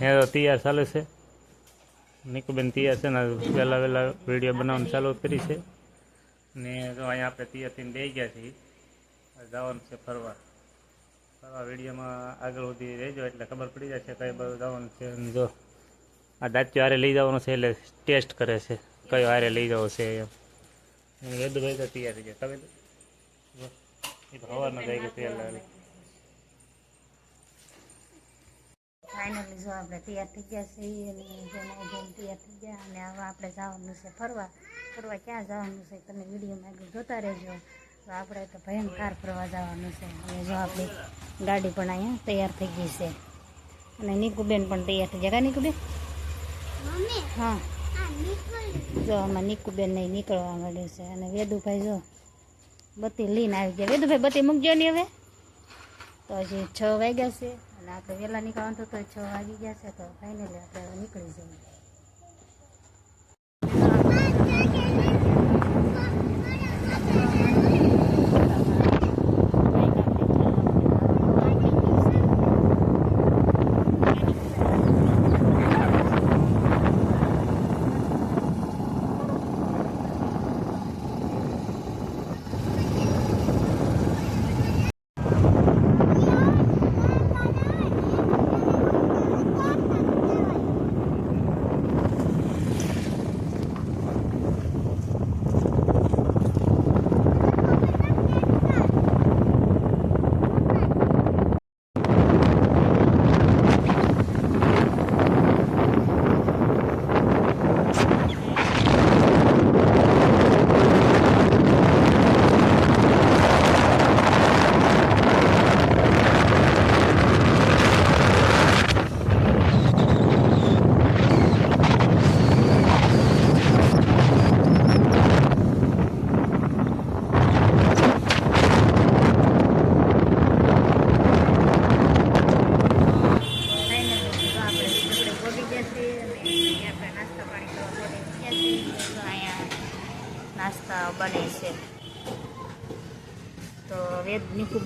હે તૈયાર ચાલે છે નિકુબેન તૈયાર છે ને વહેલા વહેલા વીડિયો બનાવવાનું ચાલુ કરી છે ને જો અહીંયા આપણે તૈયાર થઈને બે ગયા છીએ હવે જવાનું છે ફરવા ફરવા વિડીયોમાં આગળ સુધી રહેજો એટલે ખબર પડી જશે કઈ બધું જવાનું છે જો આ દાંત્યો હારે લઈ જવાનું છે એટલે ટેસ્ટ કરે છે કયો હારે લઈ જવો છે એમ વેદુભાઈ તો તૈયાર થઈ ગયા તમે જો ન જાય ગયા તૈયાર લાગે ફાઇનલી જો આપણે તૈયાર થઈ ગયા છીએ અને જેના જેમ તૈયાર થઈ ગયા અને હવે આપણે જવાનું છે ફરવા. ફરવા ક્યાં જવાનું છે તમે વિડીયોમાં આગળ જોતા રહેજો. તો આપણે તો ભયંકર ફરવા જવાનું છે. અને જો આપણી ગાડી પણ અહીંયા તૈયાર થઈ ગઈ છે. અને નીકુબેન પણ તૈયાર થઈ ગયા. નીકુબેન? હા. જો આમાં નીકુબેન નહીં નીકળવા માંડ્યું છે. અને વેદુભાઈ જો બત્તી લઈને આવી ગયા. વેદુભાઈ બત્તી મૂકજો ને હવે. તો હજી છ વાગ્યા છે. અને તો વહેલા નીકળવાનું તો છ વાગી ગયા છે તો ફાઇનલી આપણે નીકળી જઈએ.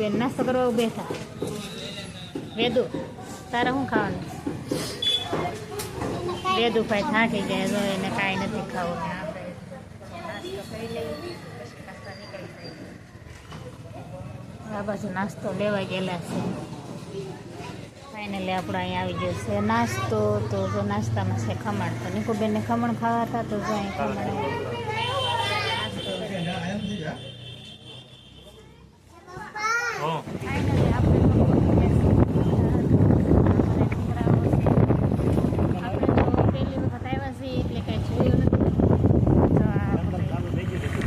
વેદ નીકુબેન નાસ્તો કરવા બેઠા વેદુ, તારા શું ખાવાનું? વેદુભાઈ થાકી ગયા, જો એને કાંઈ નથી ખાવું. આ બાજુ નાસ્તો લેવા ગયેલા છે. ફાઇનલી આપણે અહીંયા આવી ગયો છે. નાસ્તો તો જો નાસ્તામાં છે ખમણ. તો નિકોબેનને ખમણ ખાવા હતા, તો જો અહીં ખમણ હો ફાઇનલી આપણે આપણે તો પહેલી વખત આવ્યા છીએ એટલે કાંઈ જોયું નથી તો આ આપણે ચાલુ થઈ ગયું છે.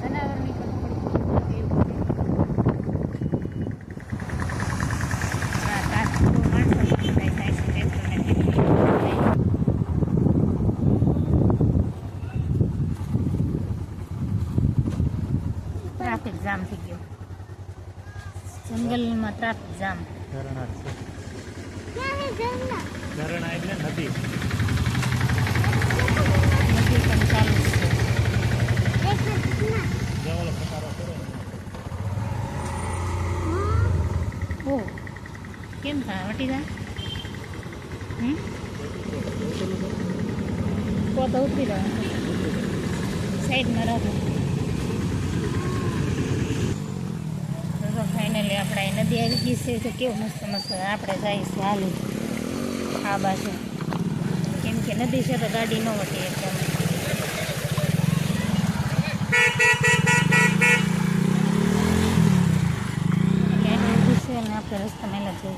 જનાવરની પણ થોડી હા કાચું માણસો થાય થાય છે ટ્રેક્ટરને ટ્રાફિક જામ થઈ ગયો જંગલમાં ટ્રાફિક જામ ઝરણા છે ઝરણા એટલે નદી. કેમ થાય? વટી જાય? તો તો ઉતરી રહ્યો સાઈડમાં રાખો ફાઇનલી આપણે નદી આવી ગઈ છે. તો કેવું મસ્ત મસ્ત આપણે જાય છે આ બાજુ કેમ કે નદી છે તો ગાડી ન વટી એકદમ. આપણે રસ્તા મેલા જઈએ.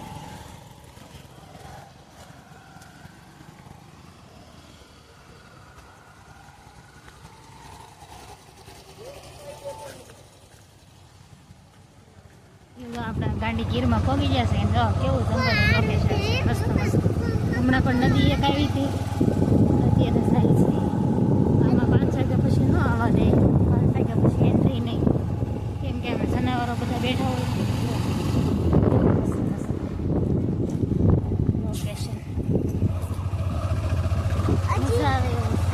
આપણા ગાંડી ગીરમાં પગી જશે કેવું જંગલનું લોકેશન હમણાં પણ નદી એક આવી હતી. અત્યારે જાય છે આમાં પાંચ વાગ્યા પછી ન આવવા દે પાંચ વાગ્યા પછી એન્ટ્રી નહીં કેમ કે અમે જનાવરો બધા બેઠા હોય મસ્ત મસ્ત લોકેશન મજા આવે એવું છે.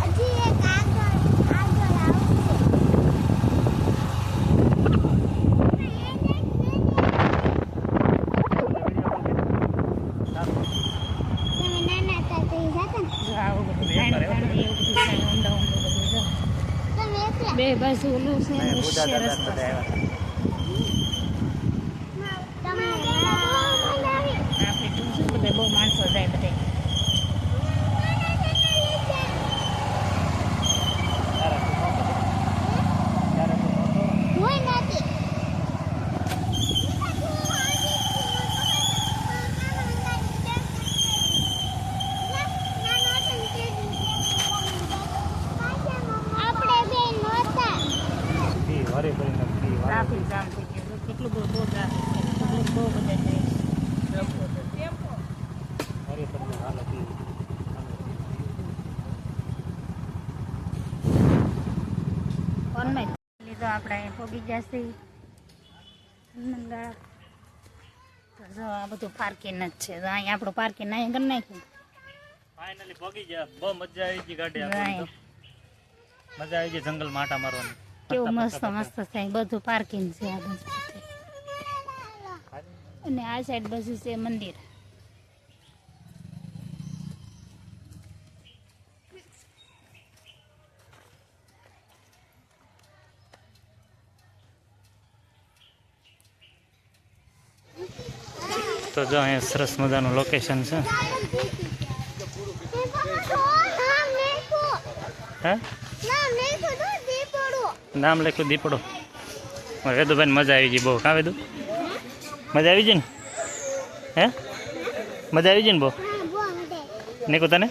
બાજુ ઓલું છે ને બુધા છે દાદા રસ્તો બધા આવ્યા આપણે ટૂંકું બધે બહુ માણસો જાય બધે આપણે બે નહોતા ફી વારે કરીને ફી વારે ટ્રાફિક જામ થઈ ગયું કેટલું બધું બહુ ટ્રાફિક છે પબ્લિક બહુ બધા જાય લોકો તો. આપણે અહીં પોગી જશે તો જો આ બધું પાર્કિંગ જ છે. તો અહીં આપણું પાર્કિંગ કરી નાખ્યું. ફાઇનલી પગી ગયા. બહુ મજા આવી ગઈ ગાડી. મજા આવી ગઈ જંગલ માટા મારવાની. કેવું મસ્ત મસ્ત થાય. બધું પાર્કિંગ છે આ બાજુ અને આ સાઈડ બાજુ છે મંદિર. તો જો અહીંયા સરસ મજાનું લોકેશન છે. હે? નામ લખ્યું દીપડો. મારે વેદુભાઈ મજા આવી ગઈ બહુ. કાં વેદુ? મજા આવી ગઈ ને? હે? મજા આવી ગઈ ને બહુ? નીકુ તને?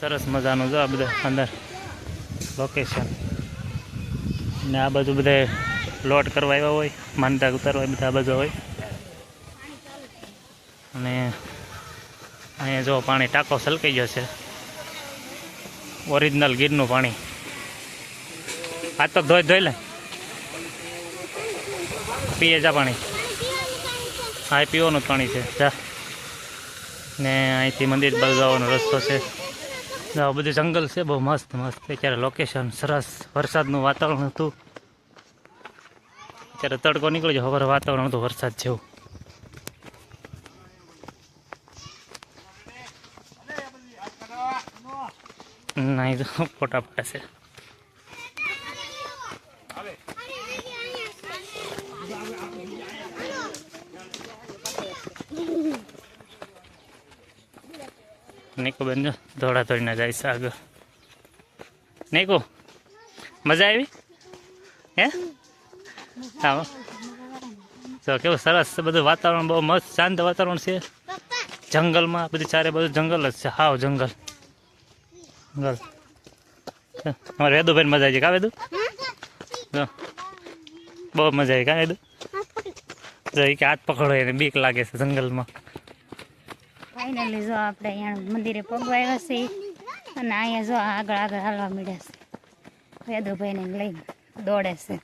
સરસ મજાનું જો આ બધા અંદર લોકેશન ને આ બાજુ બધા લોટ કરવા આવ્યા હોય, માનતા ઉતારવા બધા આ બાજુ હોય. અને અહીંયા જો પાણી ટાંકો સલકાઈ જશે ઓરિજિનલ ગીરનું પાણી. આ તો ધોઈ ધોઈ લે. પીએ જા પાણી. હા પીવાનું પાણી છે. જા. ને અહીંથી મંદિર બાજુ જવાનો રસ્તો છે. જાઓ, બધું જંગલ છે, બહુ મસ્ત મસ્ત. અત્યારે લોકેશન સરસ વરસાદનું વાતાવરણ હતું. અત્યારે તડકો નીકળ્યો હવે વાતાવરણ હતું વરસાદ જેવું. નહીં તો ફોટા પડશે નીકુ બેન જો દોડા દોડીને જાય છે આગળ નીકુ મજા આવી હે હા તો કેવું સરસ બધું વાતાવરણ બહુ મસ્ત શાંત વાતાવરણ છે જંગલમાં બધું ચારે બધું જંગલ જ છે હાવ જંગલ જંગલ અમારે વેદુભાઈ મજા આવી છે કા વેદુ? બહુ મજા આવી કા વેદુ? જઈ કે હાથ પકડો એને, બીક લાગે છે જંગલમાં. ફાઇનલી જો આપણે અહીંયા મંદિરે પગવા આવ્યા છીએ અને અહીંયા જો આગળ આગળ હાલવા મળ્યા છે. વેદુભાઈને લઈને દોડે છે.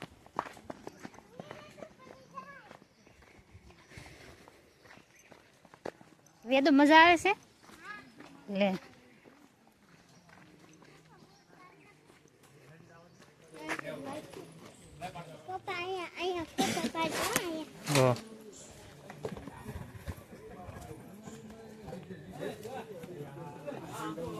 વેદુ, મજા આવે છે? લે પપ્પા અહીંયા અહીંયા ફોટો પાડો અહીંયા જો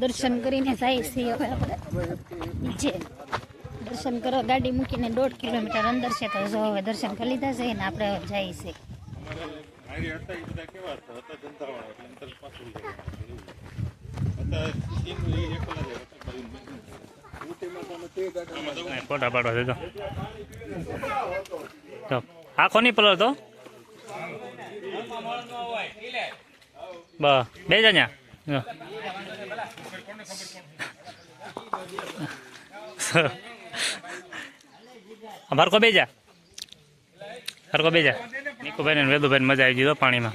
દર્શન કરીને જાય છીએ હવે આપણે. નીચે દર્શન કરો. ગાડી મૂકીને દોઢ કિલોમીટર અંદર છે તો જો હવે દર્શન કરી લીધા છે ને આપણે જઈએ છીએ ફોટા પાડવા દેજો તો. આખો નહીં પલર તો બસ બે જા ન્યા બેજા ભરકો બેજા? ભરકો બેજા? નીકુભાઈ ને વેદુભાઈ મજા આવી ગઈ પાણીમાં.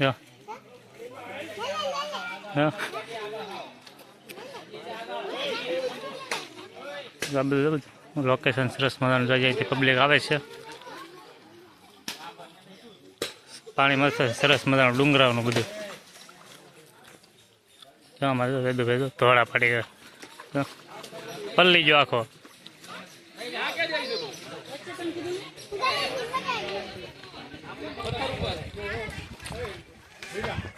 જો. જો. લોકેશન સરસ મજાનું જાય પબ્લિક આવે છે. પાણી મસ્ત સરસ મજાનું ડુંગરાનું બધું. જો આમાં જો વેદુ વેદુ ધોળા પડી ગયા. પલ્લી જો આખો. ¡Gracias!